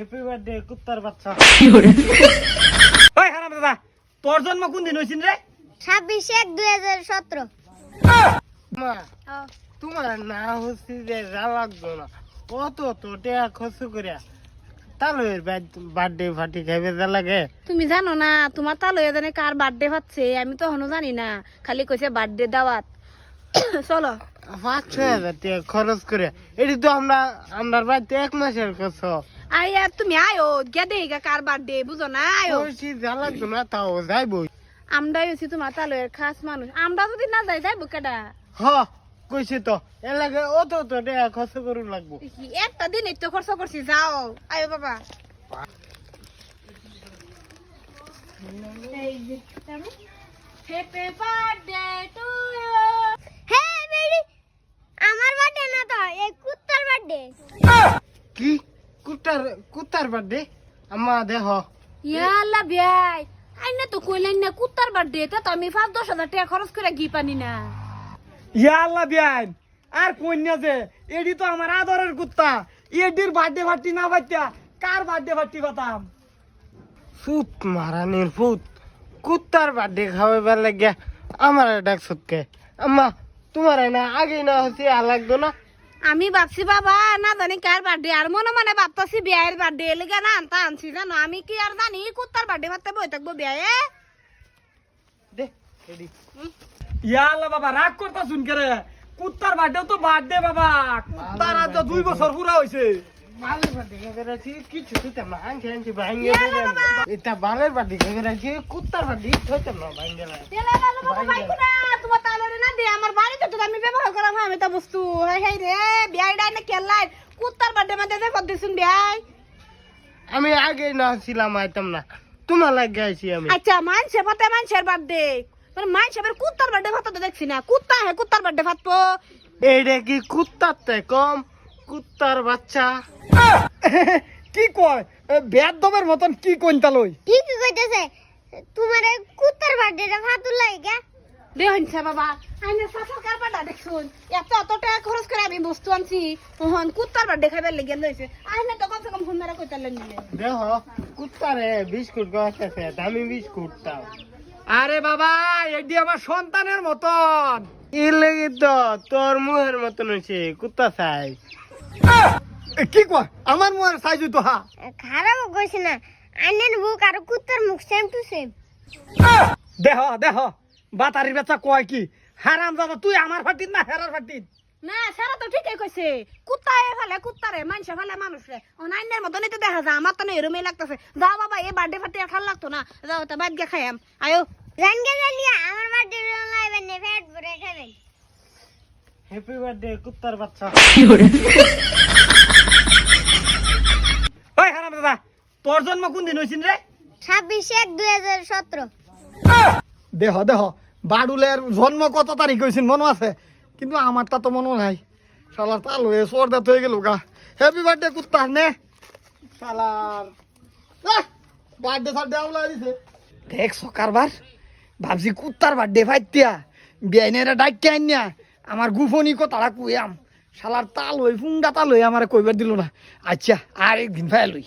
Happy birthday কুত্তার বাচ্চা। ওই হারাম দাদা তোর জন্ম কোন দিন হয়েছিল রে? ছাব্বিশ এক দুই হাজার সতেরো। মা তোমার না হচ্ছে যে যা লাগতো না। কত তো টাকা খরচ করিয়া তাহলে বার্থডে পার্টি খাইবে যা লাগে। তুমি জানো না তোমার তা লয়ে জানে কার বার্থডে হচ্ছে আমি তো এখনও জানি না। খালি কইছে বার্থডে দাওয়াত। চলো। পাঁচ ছয় হাজার টাকা খরচ করে এটি তো আমরা আমরা বাড়িতে এক মাসের খরচ। আই আর তুমি আয়ো গিয়া দেহিগা কার বার্থডে বুঝো না আয়ো। কইছি লাগতো না তাও যাইবো আমরাই হচ্ছি তোমার তালয়ের খাস মানুষ। আমরা যদি না যাই যাইবো কেডা? হ কইছি তো এর লাগে অত তো টাকা খরচ করুন লাগবো। একটা দিন তো খরচ করছি যাও। আয়ো বাবা। হ্যাপি বার্থডে টু ইউ হ্যাঁ বেডি আমার বার্থডে না তো এই কুত্তার বার্থডে কি? কুত্তার কুত্তার বার্থডে আম্মা দেহ। ইয়াল্লা বিয়াই আইনা তো কইলেন না কুত্তার বার্থডে তে আমি পাঁচ দশ হাজার টাকা খরচ করে ঘি পানি না। ইয়া আল্লাহ বিয়ান আর কন্যা যে এডি তো আমার আদরের কুত্তা এডির বার্থডে পার্টি না বাচ্চা কার বার্থডে পার্টি বাতাম? ফুত মারানির ফুত কুত্তার বার্থডে খাওয়াবার লাগিয়া আমার ডাকছত কে আম্মা তোমার না আগে না হচ্ছে আর লাগতো না? আমি ভাবছি বাবা না জানি কার বার্থডে আর মনে মনে ভাবতাছি বিয়ের বার্থডে লেগে না আনতা আনছি জানো? আমি কি আর জানি কুত্তার বার্থডে ভাবতে বই থাকব বিয়ে দে এডি ইয়া বাবা রাগ করতা শুন করে? কুত্তার বার্থডে তো বার্থডে বাবা। কুত্তার আজ দুই বছর পুরা হইছে। বালের বার্থডে বস্তু হাই হাই রে বিয়াই ডাই না কেলাই কুত্তার বার্থডে যে শুন বিয়াই? আমি আগে না ছিলাম আইতাম না তোমার লাগে আইছি আমি। আচ্ছা মানছে পাতে মানছের বার্থডে মানে মানছে এবার কুত্তার বার্থডে ভাত তো দেখছি না। কুত্তা হে কুত্তার বার্থডে ভাতবো এইটা কি কুত্তার তে কম? কুত্তার বাচ্চা। কি কয়? বেদ দমের মতন কি কইতা লই? ঠিকই কইতেছে? তোমার কুত্তার বার্থডেটা ফাতুল লাগে। দে হইছে বাবা আইনে সরকার বার্থডে দেখছুন এত এত টাকা খরচ করে আমি বস্তু আনছি। ওহন কুত্তার বার্থডে খাইবার লেগে লইছে আইনে তো কমসে কম ফোন মেরা কইতার নিলে। দেহ কুত্তারে বিস্কুট গাছে দামি বিস্কুট তাও। আরে বাবা এডি আমার সন্তানের মতন। ই লেগে তো তোর মুহের মতন হয়েছে কুত্তা চাই। এ, কি কয় আমার মুয়ের সাইজ তো হা। খারাপ কইছে না। আইনের বুক আর কুত্তার মুখ সেম টু সেম দেহ দেহ। বাতারির বেচা কয় কি? হারাম দাদা তুই আমার ফাটিত না হেরার ফাটিত? না সারা তো ঠিকই কইছে। কুত্তা এ ফেলে কুত্তারে মানুষে ফেলে মানুষে অনাইনের মতনই তো দেখা যায় আমার তো না এরমই লাগতেছে। যাও বাবা এই বার্থডে আর খাল লাগতো না। যাও তো বাদ গে খাইয়াম আয়ো। জানগে জানিয়া আমার বার্থডে লাইবেন নে ফেট ভরে খাবেন। হ্যাপি বার্থডে কুত্তার বাচ্চা। ওই হারাম দাদা তোর জন্ম কোন দিন হয়েছিল রে? ছাব্বিশ এক দুই হাজার সতেরো। দেহ দেহ। বাডুলের জন্ম কত তারিখ হয়েছিল মনে আছে? কিন্তু আমারটা তো মনে নাই। শালার তাল হয়ে সর্দাত হয়ে গেল গা। হ্যাপি বার্থডে কুত্তা নে। শালার। বার্থডে সার্থডে আউলা দিছে। দেখ, সকারবার। ভাবছি কুত্তার বার্থডে ফাইতিয়া বিয়াইনেরা ডাইকে আনিয়া আমার গুফনি কথাটা কুয়াম শালার তাল হই ফুঙ্গা তাল হই আমার কইবার দিল না। আচ্ছা আর একদিন ফাইল হই।